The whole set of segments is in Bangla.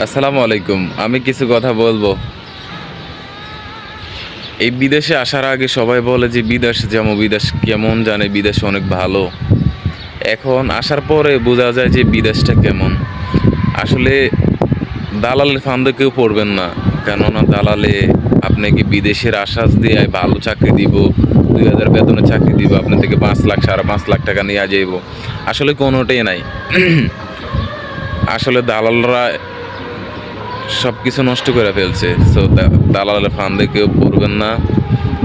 আসসালামু আলাইকুম। আমি কিছু কথা বলব। এই বিদেশে আসার আগে সবাই বলে যে বিদেশ যেমন বিদেশ কেমন জানে, বিদেশ অনেক ভালো। এখন আসার পরে বোঝা যায় যে বিদেশটা কেমন। আসলে দালালের ফান্দে কেউ পড়বেন না। কেননা দালালে আপনাকে বিদেশের আশ্বাস দিয়ে ভালো চাকরি দিব, দুই হাজার বেতনে চাকরি দিব আপনার থেকে পাঁচ লাখ, সাড়ে পাঁচ লাখ টাকা নিয়ে যাইব। আসলে কোনোটাই নাই। আসলে দালালরা সব কিছু নষ্ট করে ফেলছে। সো দালালের ফান্দে কেউ পড়বেন না।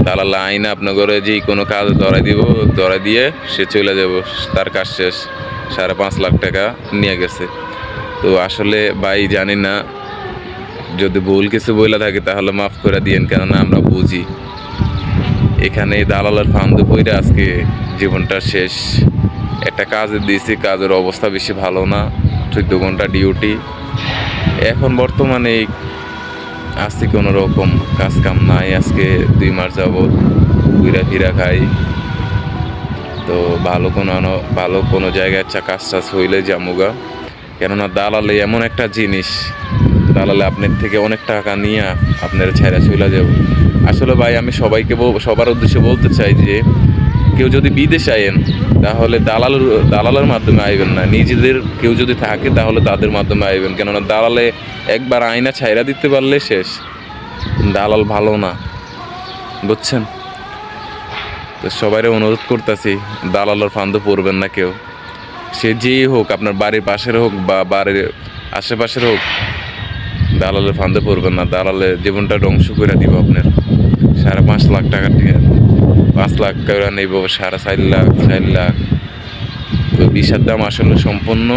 দালাল আইনে আপনার যে কোনো কাজ ধরাই দিব, ধরাই দিয়ে সে চলে যাব। তার কাজ শেষ। সাড়ে পাঁচ লাখ টাকা নিয়ে গেছে। তো আসলে ভাই জানি না, যদি ভুল কিছু বইলা থাকে তাহলে মাফ করে দিয়েন, কেননা আমরা বুঝি। এখানে দালালের ফান্দে পইরে আজকে জীবনটা শেষ। একটা কাজ দিয়েছি কাজের অবস্থা বেশি ভালো না। চোদ্দ ঘণ্টা ডিউটি এখন বর্তমানে আজকে কোনো রকম কাজ কাম নাই। আজকে দুই মাস যাবৎ ঘুরা ফিরা খাই। তো ভালো কোনো ভালো কোনো জায়গায় চা কাজ টাজ হইলে জামুগা কেননা দালালে এমন একটা জিনিস, দালালে আপনার থেকে অনেক টাকা নিয়ে আপনার ছেড়া চলে যাব। আসলে ভাই, আমি সবাইকে সবার উদ্দেশ্যে বলতে চাই যে কেউ যদি বিদেশ আইন তাহলে দালাল, দালালের মাধ্যমে আইবেন না। নিজেদের কেউ যদি থাকে, তাহলে তাদের মাধ্যমে আইবেন। কেননা দালালে একবার আয়না ছাইরা দিতে পারলে শেষ। দালাল ভালো না। বুঝছেন? তো সবাই অনুরোধ করতেছি, দালালের ফান্দে পড়বেন না কেউ। সে যেই হোক, আপনার বাড়ির পাশের হোক বা বাড়ির আশেপাশের হোক, দালালের ফান্দে পড়বেন না। দালালে জীবনটা ধ্বংস করে দিব আপনার। সাড়ে পাঁচ লাখ টাকা পাঁচ লাখ করে নেব সাড়ে চার লাখ চার লাখ। তো বিষার দাম আসলে সম্পূর্ণ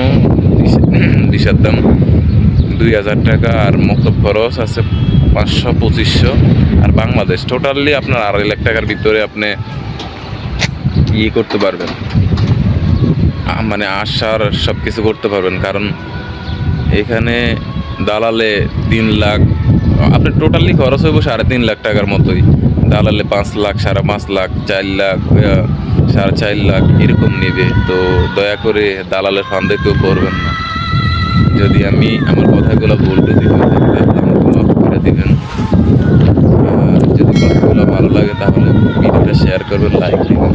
বিষার দাম দুই হাজার টাকা আর মক্তব খরচ আছে পাঁচশো, পঁচিশশো। আর বাংলাদেশ টোটালি আপনার আড়াই লাখ টাকার ভিতরে আপনি ইয়ে করতে পারবেন। মানে আসার সব কিছু করতে পারবেন। কারণ এখানে দালালে তিন লাখ, আপনার টোটালি খরচ হইব সাড়ে তিন লাখ টাকার মতোই। দালালে পাঁচ লাখ, সাড়ে পাঁচ লাখ, চার লাখ সাড়ে চার লাখ এরকম নেবে। তো দয়া করে দালালের ফান্দে কেউ করবেন না। যদি আমি আমার কথাগুলো বলতে মাফ করে দেবেন। যদি কথাগুলো ভালো লাগে, তাহলে ভিডিওটা শেয়ার করবেন লাইক দিবেন।